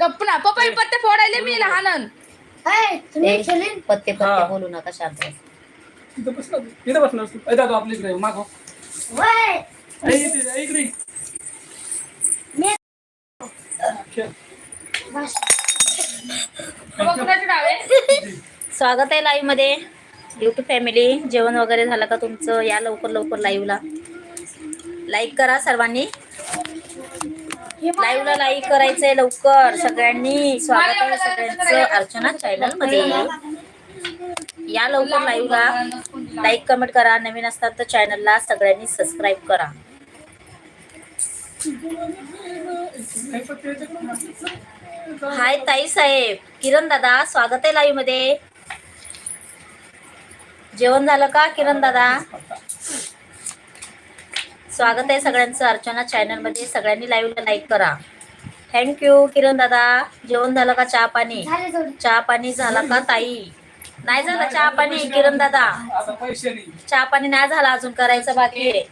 गप्प ना. पप्पा पत्ते फोडायले मी लहान ए, पत्ते पत्ते हा. बोलू नका शांत बस. इथं बस ना तू. इथं बसणार तू. ऐका तू आपल्या इकडे मागो ऐ, इथे, ऐ, इकडे. खेळ. कुणाचे डाव आहे? स्वागत आहे लाईव्हमध्ये. युट्यूब फॅमिली जेवण वगैरे झालं का तुमचं? या लवकर लवकर लाईव्हला लाईक करा सर्वांनी. लाईव्हला लाईक करायचंय लवकर. सगळ्यांनी स्वागत आहे सगळ्यांचं अर्चना चॅनलमध्ये या लवकर लाईव्हला लाईक कमेंट करा. नवीन असतात तर चॅनलला सगळ्यांनी सबस्क्राईब करा. हाय ताई साहेब. किरण दादा स्वागत आहे लाईव्हमध्ये जेवण झालं का किरण दादा? स्वागत आहे सगळ्यांचं. अर्चना चॅनलमध्ये सगळ्यांनी लाईव्हला लाईक करा. थँक्यू किरण दादा. जेवण झालं का चहा पाणी? चहा पाणी झाला का ताई? नाही झालं चहा पाणी किरण दादा. चहा पाणी नाही झाला अजून करायचं बाकी आहे.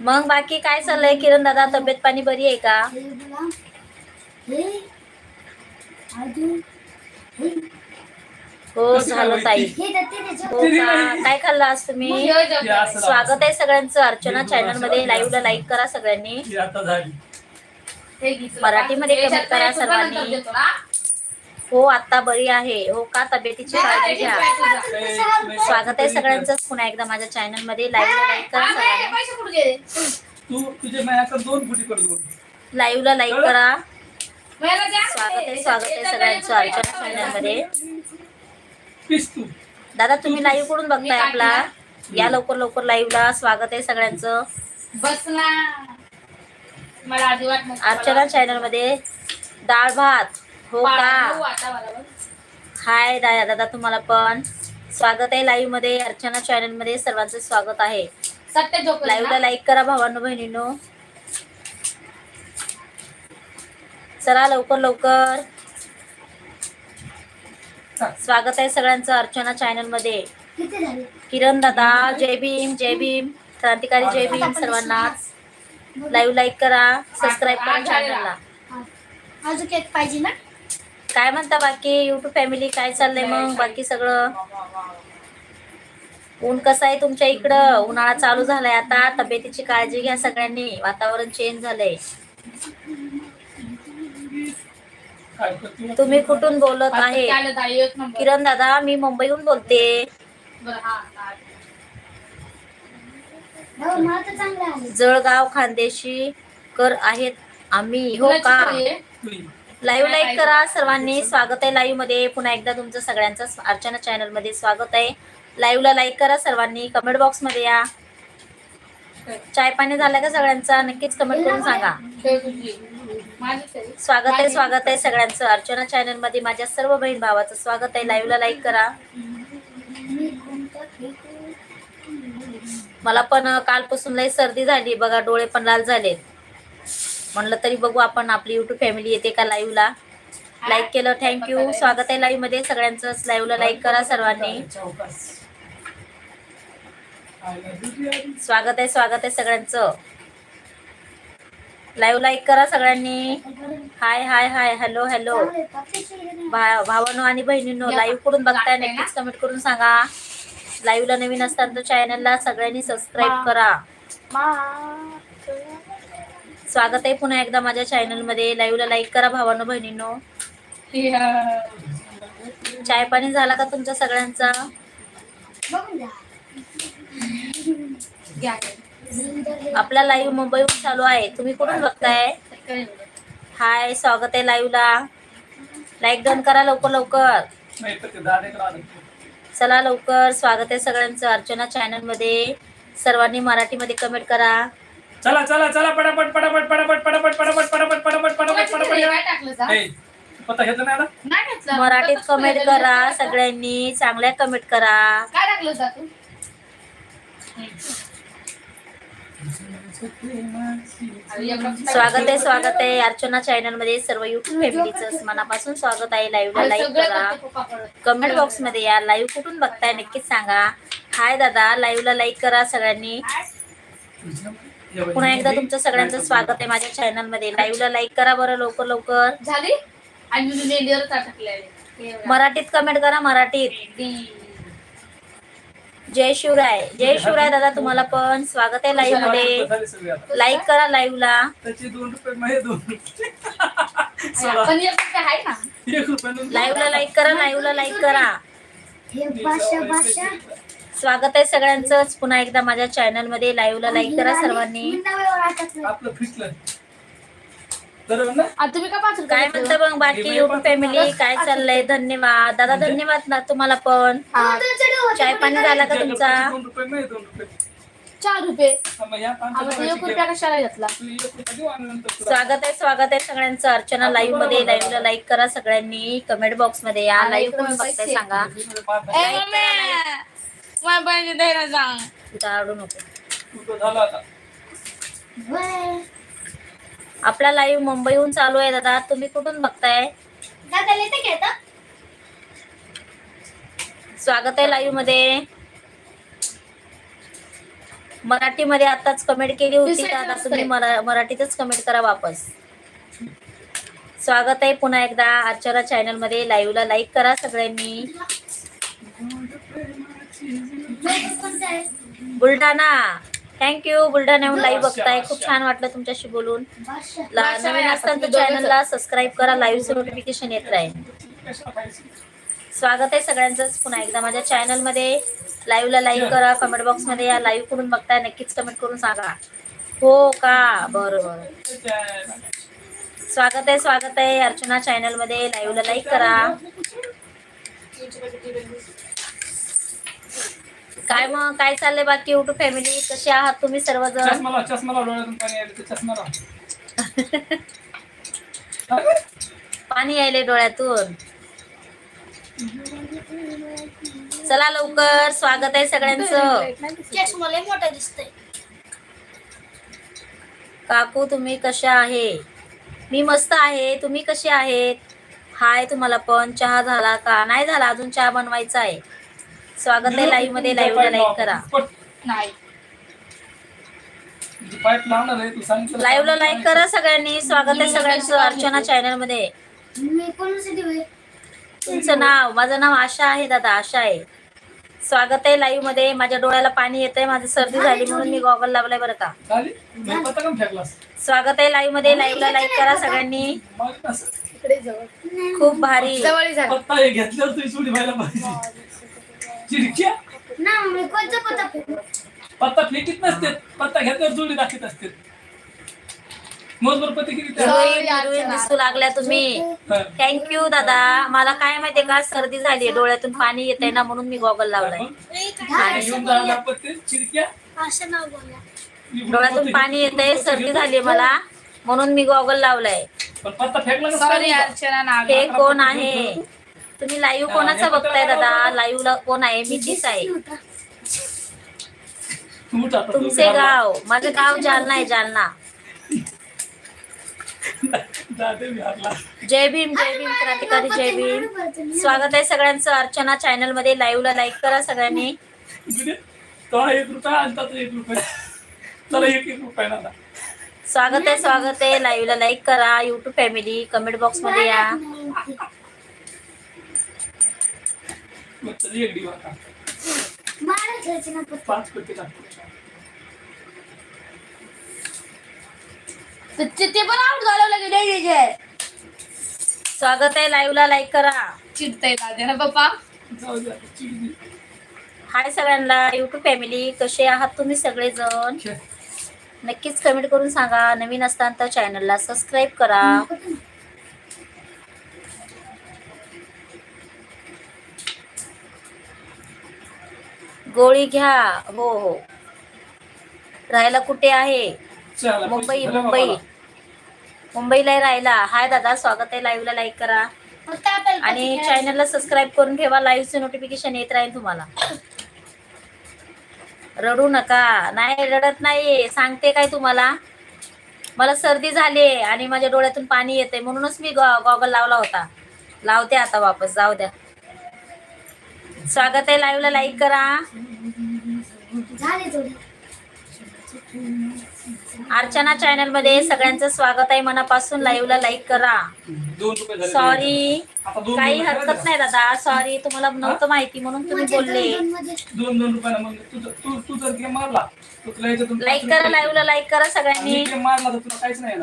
मग बाकी काय चाललंय किरण दादा? तब्येत पाणी बरी आहे का? हो झालं ताई. हो का? काय खाल्लं आज तुम्ही? स्वागत आहे सगळ्यांचं. अर्चना चॅनलमध्ये लाईव्हला लाईक करा सगळ्यांनी. ही आता झाली. मराठीमध्ये comment करा सर्वांनी. हो? आता बरी आहे. हो का? तब्येतीची काळजी घ्या. स्वागत आहे सगळ्यांचं पुन्हा एकदा माझ्या चॅनलमध्ये. लाईव्हला लाईक करा सगळ्यांनी. पैसे कुठे गेले? तू तुझे माझ्याकडे दोन फुटी कर दोन लाईव्हला लाईक करा. स्वागत आहे स्वागत आहे सगळ्यांचं अर्चना चॅनलमध्ये. दादा तुम्ही लाईव्हकडून बघताय आपला. या लवकर लवकर लाईव्हला स्वागत आहे सगळ्यांचं. बस ना मला अजिबात नको. अर्चना चॅनलमध्ये डाळ भात हो का? बरोबर. हाय दादा दादा तुम्हाला पण. स्वागत आहे लाईव्हमध्ये. अर्चना चॅनलमध्ये सर्वांचं स्वागत आहे. सत्य लाईव्हला ना? लाईक करा भावांनो बहिणींनो. चला लवकर लवकर. स्वागत आहे सगळ्यांचं अर्चना चॅनलमध्ये. किरण दादा जय भीम जय भीम. क्रांतिकारी जय भीम सर्वांना. लाईव्ह लाईक करा सबस्क्राईब करा चॅनलला अजून एक पाहिजे ना? काय म्हणता बाकी? युट्यूब फॅमिली काय चाललंय मग? बाकी सगळं? ऊन कसं आहे तुमच्या इकडं? उन्हाळा चालू झालाय आता. तब्येतीची काळजी घ्या सगळ्यांनी. वातावरण चेंज झालंय? तुम्ही कुठून बोलत आहे. किरण दादा मी मुंबईहून बोलते. जळगाव खानदेशी कर आहेत आम्ही हो का. लाईव्ह लाईक करा सर्वांनी स्वागत आहे लाईव्हमध्ये. पुन्हा एकदा तुमचं सगळ्यांचं अर्चना चॅनलमध्ये स्वागत आहे. लाईव्हला लाईक करा सर्वांनी कमेंट बॉक्समध्ये या. चाय पाणी झालं का सगळ्यांचा? नक्कीच कमेंट करून सांगा. स्वागत आहे स्वागत आहे सगळ्यांचं. अर्चना चॅनलमध्ये माझ्या सर्व बहीण भावाचं स्वागत आहे. लाईव्हला लाईक करा. मला पण कालपासून लई सर्दी झाली. बघा डोळे पण लाल झाले. म्हणलं तरी बघू आपण आपली युट्यूब फॅमिली येते का लाईव्हला लाईक केलं. थँक्यू स्वागत आहे लाईव्हमध्ये. सगळ्यांचं लाईव्हला लाईक करा सर्वांनी. स्वागत आहे स्वागत आहे सगळ्यांचं. लाईव्ह लाईक करा सगळ्यांनी. Hi hi hi hello hello. भा- भावांनो आणि बहिणींनो लाईव्हकडून बघताय. नक्कीच कमेंट करून सांगा. लाईव्हला नवीन असतात तर चॅनलला सगळ्यांनी सबस्क्राईब करा. स्वागत आहे पुन्हा एकदा माझ्या चॅनलमध्ये. लाईव्हला लाईक करा भावांनो बहिणींनो. चाय पाणी झाला का तुमच्या सगळ्यांचा. आपला लाईव्ह मुंबईहून चालू आहे. तुम्ही कुठून बघताय? हाय स्वागत आहे लाईव्हला लाईक डन करा लवकर लवकर. चला लवकर. स्वागत आहे सगळ्यांचं. अर्चना चॅनलमध्ये. सर्वांनी मराठीमध्ये कमेंट करा. चला चला चला पटापट पटापट पटापट पटापट पटापट पटापट पटापट पटापट पटापट. मराठीत कमेंट करा. सगळ्यांनी चांगल्या कमेंट करा. काय टाकलं स्वागत आहे स्वागत आहे. अर्चना चॅनलमध्ये सर्व युट्यूब फॅमिलीचं मनापासून स्वागत आहे. लाईव्हला सगळं करा. कमेंट बॉक्समध्ये या. लाईव्ह कुठून बघताय नक्कीच सांगा. हाय दादा. लाईव्हला लाईक करा सगळ्यांनी. पुन्हा एकदा तुमचं सगळ्यांचं स्वागत आहे माझ्या चॅनलमध्ये. लाईव्हला लाईक करा बरं लवकर लवकर. झाली? आणि. मराठीत कमेंट करा मराठीत. जय शिवराय. जय शिवराय दादा तुम्हाला पण स्वागत आहे लाईव्हमध्ये. लाईक करा लाईव्हला लाईव्हला लाईक करा लाईव्हला लाईक करा. हे स्वागत आहे सगळ्यांचंच. पुन्हा एकदा माझ्या चॅनलमध्ये लाईव्हला लाईक करा सर्वांनी. आता तुम्ही का पाच रुपये काय? म्हणता मग बाकी युट्यूब फॅमिली काय चाललंय? धन्यवाद. दादा धन्यवाद ना तुम्हाला पण. चाय पाणी झाला का तुमचा? दोन रुपये नाही दोन रुपये. चार रुपये. एक. कशाला घेतला? स्वागत आहे स्वागत आहे सगळ्यांचं. अर्चना लाईव्हमध्ये लाईव्हला लाईक करा सगळ्यांनी. कमेंट बॉक्समध्ये या. लाईव्ह कोण बघताय. सांगा. आडू नको. आपला लाईव्ह मुंबईहून चालू आहे दादा. तुम्ही कुठून बघताय? स्वागत आहे लाईव्हमध्ये. मराठीमध्ये आताच कमेंट केली होती दादा. तुम्ही मरा- मराठीतच कमेंट करा वापस. स्वागत आहे पुन्हा एकदा अर्चना चॅनलमध्ये. लाईव्हला लाईक करा सगळ्यांनी? बुलढाणा. थँक्यू बुलढाण्याहून लाईव्ह बघताय. खूप छान वाटलं तुमच्याशी बोलून. नवीन असताना चॅनलला सबस्क्राईब करा लाईव्हचं नोटिफिकेशन येत राहील? स्वागत आहे सगळ्यांचंच. पुन्हा एकदा माझ्या चॅनलमध्ये लाईव्हला लाईक करा. कमेंट बॉक्समध्ये या लाईव्ह करून बघताय. नक्कीच कमेंट करून सांगा. हो का? बरं बरं. स्वागत आहे स्वागत आहे. अर्चना चॅनलमध्ये लाईव्हला लाईक करा. काय मग? काय चाललंय बाकी? युट्यूब फॅमिली कसे आहात तुम्ही सर्वजण? चष्माला डोळ्यातून पाणी आलं अरे, पाणी यायले डोळ्यातून. चला लवकर. स्वागत आहे सगळ्यांचं. चष्मा लय मोठा दिसतोय. काकू तुम्ही कशा आहे? मी मस्त आहे. तुम्ही कसे आहेत? हाय तुम्हाला पण. चहा झाला का? नाही झाला. अजून चहा बनवायचा आहे. स्वागत आहे लाईव्हमध्ये लाईव्हला लाईक करा. नाही लाईव्हला लाईक करा सगळ्यांनी. स्वागत आहे सगळ्यांचं अर्चना चॅनलमध्ये. तुमचं नाव माझं नाव आशा आहे दादा आशा आहे. स्वागत आहे लाईव्हमध्ये. माझ्या डोळ्याला पाणी येतंय माझी सर्दी झाली म्हणून मी गॉगल लावलाय बरं का. स्वागत आहे लाईव्हमध्ये. लाईव्हला लाईक करा सगळ्यांनी. खूप भारी. चिडक्या? ना मम्मी कोणता पत्ता फेकू? पत्ता फेकीत नसते पत्ता घेतल्यावर जोडी दाखवत असते पत्ते किती त्या. दिसू लागल्या तुम्ही. हा. थँक्यू दादा. मला काय माहितीये का सर्दी झाली डोळ्यातून पाणी येत आहे ना म्हणून मी गॉगल लावलाय. आणि घेऊन जायला पत्ते चिडक्या. असं नाव बोला डोळ्यातून पाणी येत आहे सर्दी झाली मला म्हणून मी गॉगल लावलाय. पण पत्ता फेकला सॉरी अर्चना हे कोण आहे? तुम्ही लाईव्ह कोणाचा बघताय दादा? लाईव्ह कोण आहे? मी तीच आहे. तुमचे. गाव. माझं गाव जालना आहे जालना. जय भीम जय भीम क्रांतिकारी जय भीम. स्वागत आहे सगळ्यांचं अर्चना चॅनलमध्ये. लाईव्हला लाईक करा सगळ्यांनी. ना स्वागत आहे स्वागत आहे. लाईव्हला लाईक करा. युट्यूब फॅमिली कमेंट बॉक्समध्ये या. मग चल एक दिवस आता. महाराष्ट्राचे ना पत्ता पाच पत्ते टाकतो ते ते पण आउट झालं लगे डे डे स्वागत आहे लाईव्हला लाईक करा. चिडतय दादे ना पप्पा? जाऊ दे आता, चिडली. हाय सगळ्यांना युट्यूब फॅमिली कसे आहात तुम्ही सगळेजण. नक्कीच कमेंट करून सांगा. नवीन असताना तर चॅनलला सबस्क्राईब करा. गोळी घ्या. हो हो. राहायला कुठे आहे? चला, मुंबई मुंबई. मुंबईला राहायला. हाय दादा स्वागत आहे लाईव्हला लाईक करा. आणि चॅनलला सबस्क्राईब करून ठेवा. लाईव्हचे नोटिफिकेशन येत राहील तुम्हाला. रडू नका. नाही रडत नाही सांगते काय तुम्हाला? मला सर्दी झाली आणि माझ्या डोळ्यातून पाणी येते म्हणूनच मी गॉगल लावला होता. लावते आता वापस. जाऊ द्या. स्वागत आहे लाईव्हला लाईक करा. अर्चना चॅनलमध्ये सगळ्यांचं स्वागत आहे. मनापासून लाईव्ह ला लाईक करा. सॉरी काही हरकत. नाही दादा. सॉरी तुम्हाला नव्हतं माहिती म्हणून तुम्ही बोलले. तुला याच्यातून लाईक करा लाईव्ह ला लाईक करा सगळ्यांनी. काहीच नाही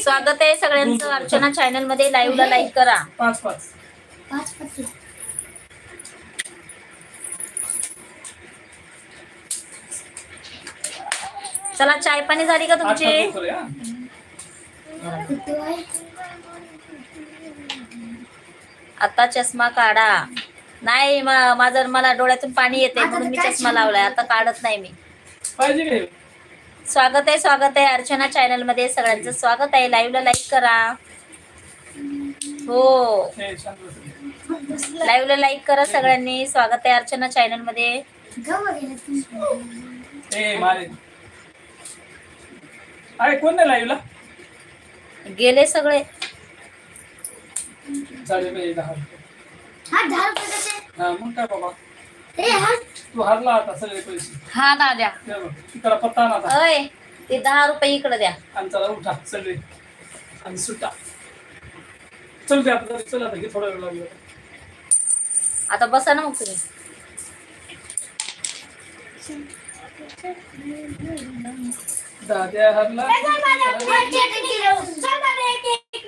स्वागत आहे सगळ्यांचं. अर्चना चॅनलमध्ये लाईव्ह ला लाईक करा. पाच पाच. पाच पत्ती चला चाय पाणी झाली का तुमची? पाच आता चष्मा काढा. नाही मा- माझं मला डोळ्यातून पाणी येते म्हणून मी चष्मा लावलाय. आता काढत नाही मी. पाहिजे काय स्वागत आहे स्वागत आहे अर्चना चॅनलमध्ये. सगळ्यांचं स्वागत आहे. लाईव्ह ला लाईक करा. हो. हे शांत बस. लाईव्ह ला लाईक करा सगळ्यांनी. स्वागत आहे अर्चना चॅनलमध्ये. कोण नाही लाईव्हला गेले सगळे. हा हा मग काय बाबा? ए हा. तू हरला आता सगळे पैसे हा दाद्या हे बघ, तिकडा पत्ता ना आता अय ते दहा रुपये इकडे द्या आणि चला उठा सगळे आणि सुटा चल ते आता चल आता घे थोडा वेळ लागला आता बसा ना मग तुम्ही दाद्या हरला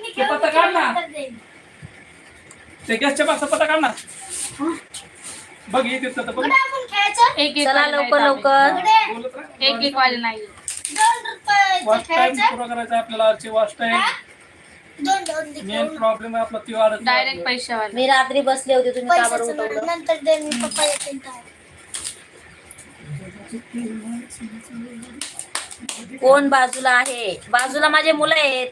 ते पत्ता काढ ना ते गॅसच्या पाचा पत्ता काढ ना बघ येते तर बघ. एक एक चला वाले लवकर नाही लवकर बोलत राह. एक एक वाले नाही. वॉच टाइम पुरा करायचा आपल्याला आजची वॉच टाइम दोन दोन दे. मेन प्रॉब्लेम आहे आपला ती वाढत डायरेक्ट पैसे वाले मी रात्री बसले होते तुम्ही का बरं उठवलं? नंतर मी. कोण बाजूला आहे? बाजूला माझे मुलं आहेत.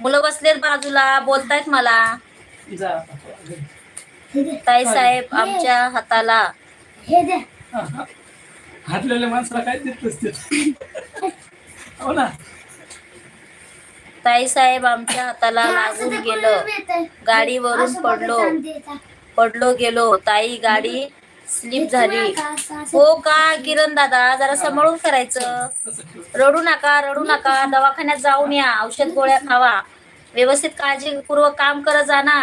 मुलं बसलेत बाजूला बोलतायत मला. जा. आता. हे ताई साहेब आमच्या हाताला. हे दे. हा, हा. हातलेल्या माणसाला काय देत नसते हो ना. ताई साहेब आमच्या हाताला लागून गेलं. गाडीवरून पडलो. पडलो गेलो. ताई गाडी स्लिप झाली. हो का किरण दादा? जरा सांभाळून करायचं. रडू नका रडू नका. दवाखान्यात जाऊन या. औषध गोळ्या खावा. व्यवस्थित काळजीपूर्वक काम करत जा ना.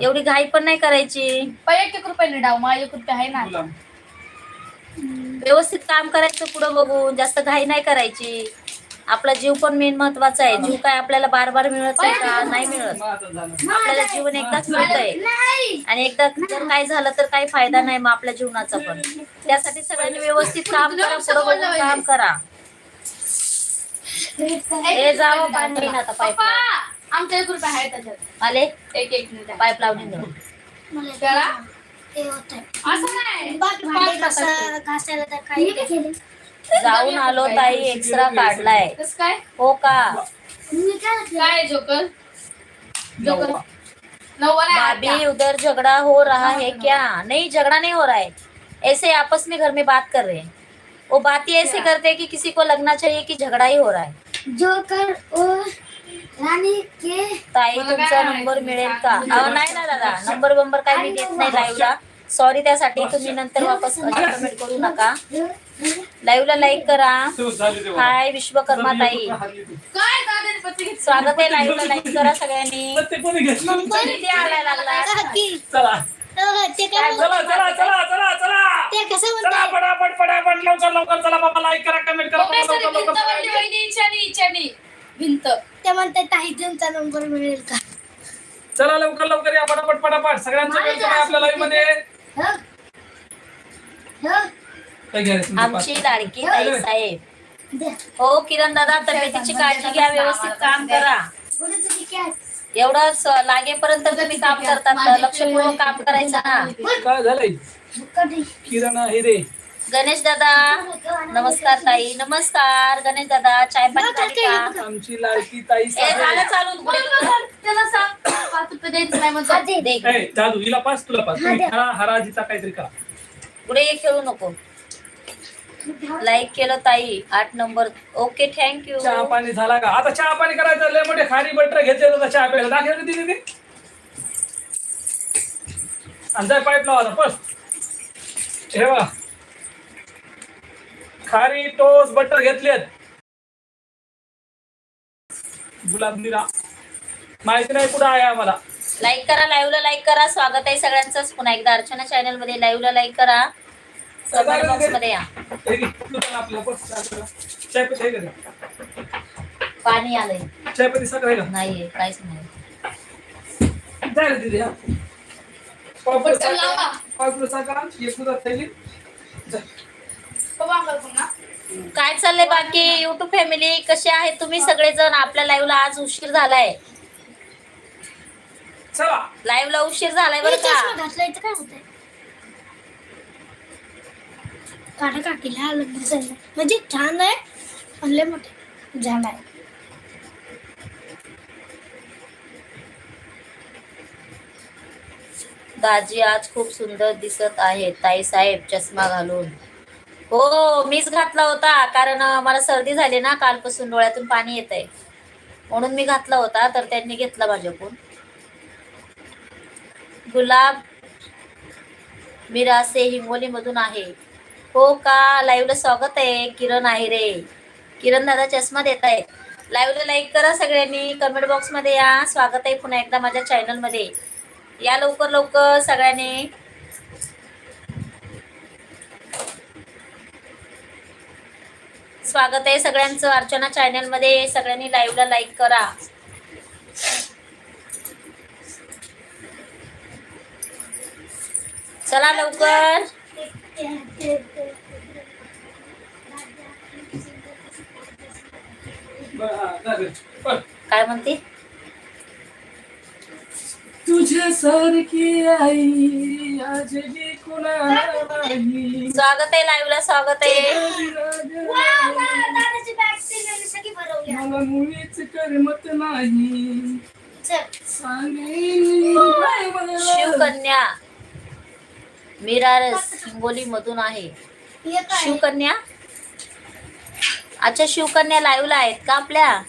एवढी घाई पण नाही करायची. एक एक रुपये डाव मला एक रुपये आहे ना. व्यवस्थित काम करायचं पुढं बघून जास्त घाई नाही करायची. आपला जीव पण मेन महत्त्वाचा आहे. जीव काय आपल्याला बार बार मिळत आहे का? नाही मिळत. आपल्याला जीवन एकदाच मिळतंय नाही आणि एकदा जर काय झालं तर काही फायदा नाही मग आपल्या जीवनाचा पण. त्यासाठी सगळ्यांनी व्यवस्थित काम करा पुढं बघून काम करा. हे जावं पाणी येईन आता पाईप पप्पा आमच्या एक रुपये आहे त्याच्यात. आले? एक एक मिनिट. पाईप लावून देऊ. मला ते होतंय. असं नाही. बाकी भांडे घासा- घासायला तर काही जाऊन आलो ताई एक्सरा काढलाय. कसं काय? हो का? मी काय काय जोकर? जोकर? भाभी उधर झगड़ा हो रहा है क्या? नहीं झगड़ा नहीं हो रहा है. ऐसे आपस में घर में बात कर रहे हैं. वो बात ही ऐसे करते हैं कि किसी को लगना चाहिए कि झगड़ा ही हो रहा है. जोकर ओ राणी के ताई तुमचा नंबर? मिळेल का? अहो नाही ना दादा. नंबर बंबर काय मी देत नाही लाईव्हला सॉरी त्यासाठी तुम्ही नंतर वापस कमेंट करू नका. लाईव्हला लाईक करा. हाय विश्वकर्मा ताई. स्वागत आहे लाईव्हला लाईक करा सगळ्यांनी. आलाय लागला. चला. ते काय चला चला चला चला चला. ते कसं चला म्हणतात पटापट पटापट लवकर लवकर चला बाबा लाईक करा कमेंट करा मम्मी लवकर सॉरी, लवकर भिंत इच्छानी, ते म्हणतात नंबर मिळेल का? चला लवकर लवकर या पटापट पटापट. सगळ्यांचं वेलकम आहे आपल्या लाईव्हमध्ये. हं? हं? काय घ्या रे तुमचं आमची? लाडकी ताई साहेब. हो किरण दादा तब्येतीची काळजी घ्या व्यवस्थित काम करा. बोलू तुझी काय? एवढं स- लागेपर्यंत तुम्ही काम करतात लक्षपूर्वक काम करायचं ना. काय झालंय? किरण हिरे गणेश दादा नमस्कार ताई. नमस्कार गणेश दादा चाय पाणी झाली का? आमची लाडकी ताई ए झालं साहेब. चालू. त्याला सांग. पाच रुपये द्यायचं नाही म्हणतो. दे दे. ए, जादू हिला पाच तुला पाच. तुम्ही हरा हराजीचा काहीतरी करा पुढे ये खेळू नको. लाईक केलं ताई आठ नंबर. ओके थँक्यू चहा पाणी झाला का? आता चहा पाणी करायचं लय मोठे खारी बटर घेतले होता चहा प्यायला. दाखल दिली ती आणि जाय पाईप लावा हे बघा. खारी टोस बटर घेतलेत. गुलाब निरा. माहिती नाही कुठं आहे आम्हाला. लाईक करा लाईव्हला लाईक करा. स्वागत आहे सगळ्यांचंच. पुन्हा एकदा अर्चना चॅनलमध्ये लाईव्हला लाईक करा. कमेंट बॉक्समध्ये या. घे, तू पण आहे आलंय. चाय पत्ती सगळं आहे का? नाहीये काहीच नाही. जाय रे दीदी हा. पावपुरं पटकन लावा. साखर पावपुरं साखर आण, एक दुधात थैली. जा. बाबा अंकल पुन्हा काय चाललंय बाकी? युट्यूब फॅमिली कसे आहेत तुम्ही सगळेजण? आपल्या लाईव्हला आज उशीर झालाय. चला. लाईव्हला उशीर झालाय बरं का? घातलाय तर काकीला म्हणजे छान आहे आणले मोठे झाड आहे. दाजी आज खूप सुंदर दिसत आहे ताई साहेब चष्मा घालून. हो मीच घातला होता कारण मला सर्दी झाली ना कालपासून डोळ्यातून पाणी येत आहे म्हणून मी घातला होता तर त्यांनी घेतला माझ्याकडून. गुलाब मिरासे हिंगोली मधून आहे. हो का? लाईव्हला स्वागत आहे किरण आहे रे. किरण दादा चष्मा देत आहे लाईव्हला लाईक करा सगळ्यांनी. कमेंट बॉक्समध्ये या. स्वागत आहे पुन्हा एकदा माझ्या चॅनलमध्ये या लवकर लवकर सगळ्यांनी. स्वागत आहे सगळ्यांचं. अर्चना चॅनलमध्ये सगळ्यांनी लाईव्हला लाईक करा. चला लवकर. काय म्हणते? तुझ्यासारखी आई आज ही कुणाला नाही. स्वागत आहे लाईव्हला स्वागत आहे. मला मुळीच करमत नाही. मला. शिवकन्या. मिरारस हिंगोली मधून आहे. हे काय? शिवकन्या? अच्छा शिवकन्या लाईव्हला आहेत का आपल्या?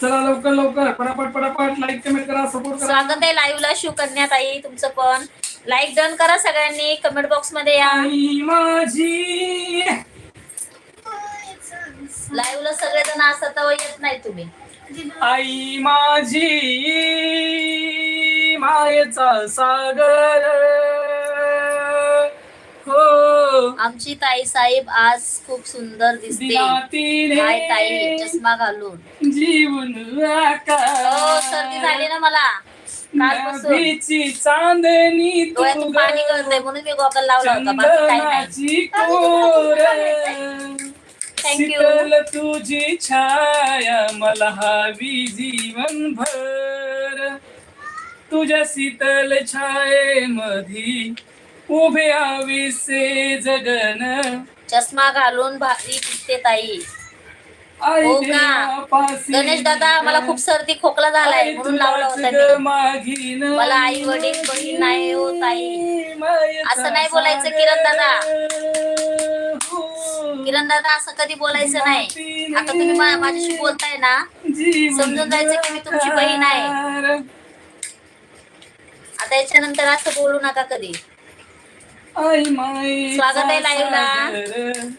चला लवकर लवकर. पटापट पटापट. लाईक कमेंट करा सपोर्ट करा. स्वागत आहे लाईव्हला शिवकन्या ताई तुमचं पण. लाईक डन करा सगळ्यांनी. कमेंट बॉक्समध्ये या. आई माझी. लाईव्हला सगळेजण असतात तर येत नाही तुम्ही. आई माझी. मायेचा सागर. हो. आमची ताई साहेब आज खूप सुंदर दिसते. ताई चष्मा घालून. जीवन हो सर्दी झाली ना मला. चांदणी डोळ्यातून पाणी गळतंय म्हणून मी गॉगल लावला होता. बाकी काही शीतल तुझी छाया मला हवी जीवनभर. तुझ्या शीतल छाये मधी उभे आविसे जगन चष्मा घालून भारी दिसते ताई आई हो का? देवापासी गणेश दादा मला खूप सर्दी खोकला झालाय आई म्हणून लावला तुलाच होता ग मी मागीन मला आई वडील बहीण नाही हो ताई असं नाही बोलायचं किरण दादा. हो. किरण दादा असं कधी बोलायचं नाही आता तुम्ही मा- माझ्याशी बोलताय ना समजून जायचं की मी तुमची बहीण आहे. आहे आता याच्यानंतर असं बोलू नका कधी आई माई स्वागत आहे live ला.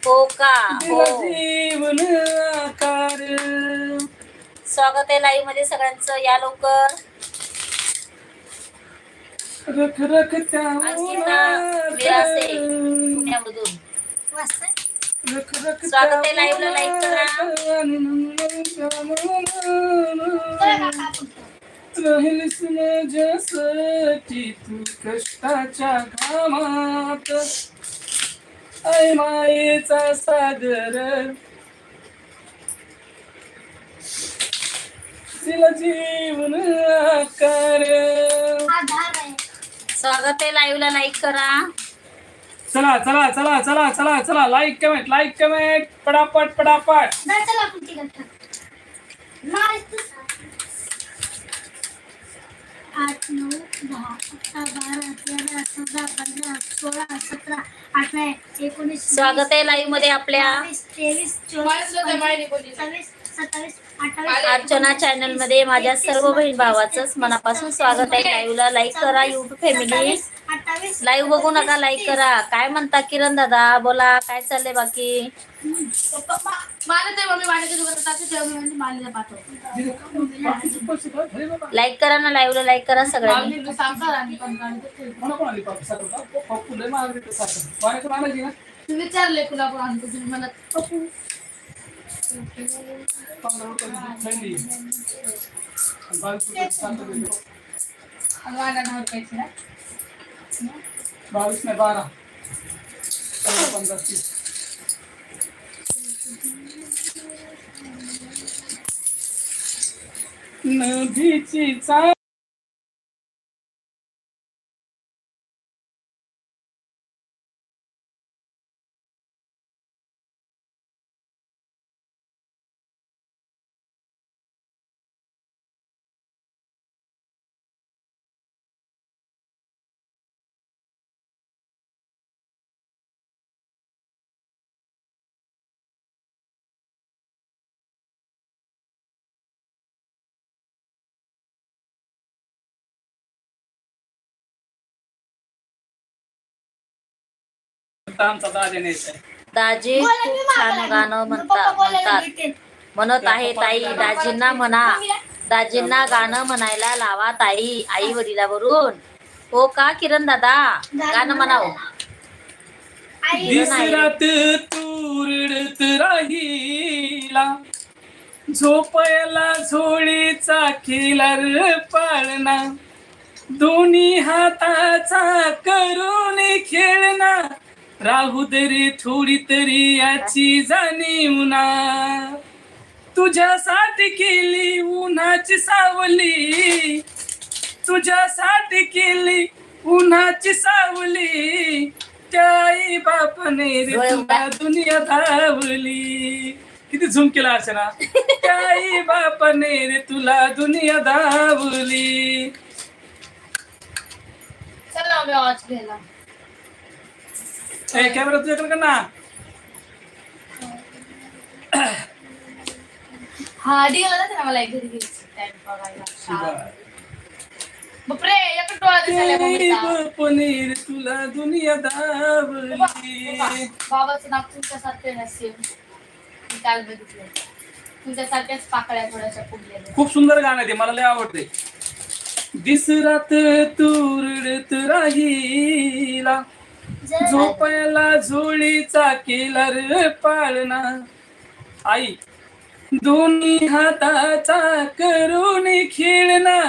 हो का? हो. जीवन आकार. स्वागत आहे लाईव्हमध्ये सगळ्यांचं. या लवकर. रख रख पुण्यामधून. स्वागत आहे live ला like करा. राहिलीस माझ्यासाठी तू कष्टाच्या घामात. आई मायेचा सागर तिला जीवन आकार. स्वागत आहे लाईव्ह ला लाईक करा. चला चला चला चला चला चला लाईक कमेंट लाईक कमेंट पटापट पटापट. चला आपण मार तू सांग. आठ नऊ दहा अकरा बारा तेरा चौदा पंधरा सोळा सतरा अठरा एकोणीस स्वागत आहे लाईव्हमध्ये आपल्या बावीस तेवीस चोवीस. सव्वीस सत्तावीस अठ्ठावीस अर्चना चॅनलमध्ये माझ्या सर्व बहीण भावाचंच मनापासून स्वागत आहे लाईव्ह ला. लाईक करा युट्यूब फॅमिली अठ्ठावीस लाईव्ह बघू नका लाईक करा. काय म्हणता किरण दादा? बोला काय चाललंय बाकी? मला लाईक करा ना लाईव्हला लाईक करा सगळ्यांनी मागणी सांगतात आणि नाही आणि कोण आली पापी साखर? पप्पा, पप्पू लय महाग देते साखर. वाण्यातून आणायची ना? तुम्ही विचारले कुणा पण आणतो तुम्ही मला पप्पू पंधरा रुपयाची थंडी. आणि बावीस रुपयाची साखर देते. आणि वांगा दहा रुपयाची ना बावीस नाही बारा पंधरा, पंधरा तीस नदीची चा आमचा दादा न्यायचा आहे. दाजी खूप छान गाणं म्हणता म्हणतात म्हणत आहे ताई दाजींना म्हणा. दाजींना गाणं म्हणायला लावा ताई आई वडिलावरून. हो का किरण दादा? गाणं म्हणावं. दिसरात तू रडत राहिला. झोपायला झोळीचा खिलार पाळणा. दोन्ही हाताचा करून खेळणा. राहू दरे थोडी तरी याची जाणीव ना. तुझ्यासाठी केली उन्हाची सावली. तुझ्यासाठी केली उन्हाची सावली. त्या आई बापाने रे तुला. दुनिया धावली. किती झूम केला अर्चना. त्या आई बापाने रे तुला दुनिया धावली. चला मी आवाज घ्यायला. ए कॅमेरा तुझ्याकडे का ना. हा डिगला जाते ना मला एक घरी बघायला. बापरे एक डोळा दिसायला त्या आई मम्मीचा. बापाने रे तुला दुनिया धावली बाबाचं नाव तुमच्यासारखे नसेल. मी काल बघितलं तुमच्यासारख्याच पाकळ्या थोड्याशा फुगलेल्या. खूप सुंदर गाणं आहे ते मला लय आवडते दिसरात तू रडत राहिला. झोपायला झोळीचा केला पाळणा. आई दोन्ही हाताचा करून खेळणा.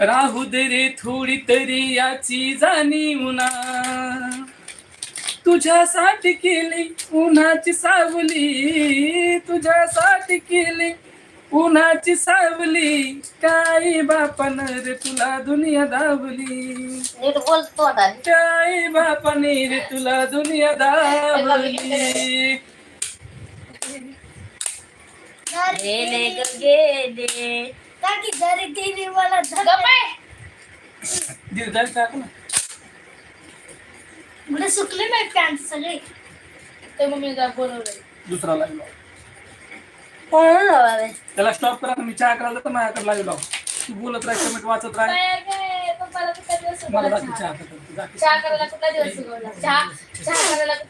राहू दे रे थोडी तरी याची जाणीव ना तुझ्यासाठी केली उन्हाची सावली. तुझ्यासाठी केली उन्हाची सावली काय बापन रे तुला दुनिया धावली नीट बोलतो आता. काय बापाने रे तुला दुनिया गेले ग गेले. काकी गेली मला. दीड टाक ना. म्हणजे सुकली नाही पॅन्ट सगळी. ते मम्मी दुसरा लाईव्ह म्हणून लावावे. त्याला स्टॉप करा मी चहा करायला तर माझ्याकडे लाईव्ह लाव तू बोलत राह कमेंट वाचत राह मला बाकी चहा. जा. चहा करायला कुठला दिवस उगवला चहा चहा करायला कुठला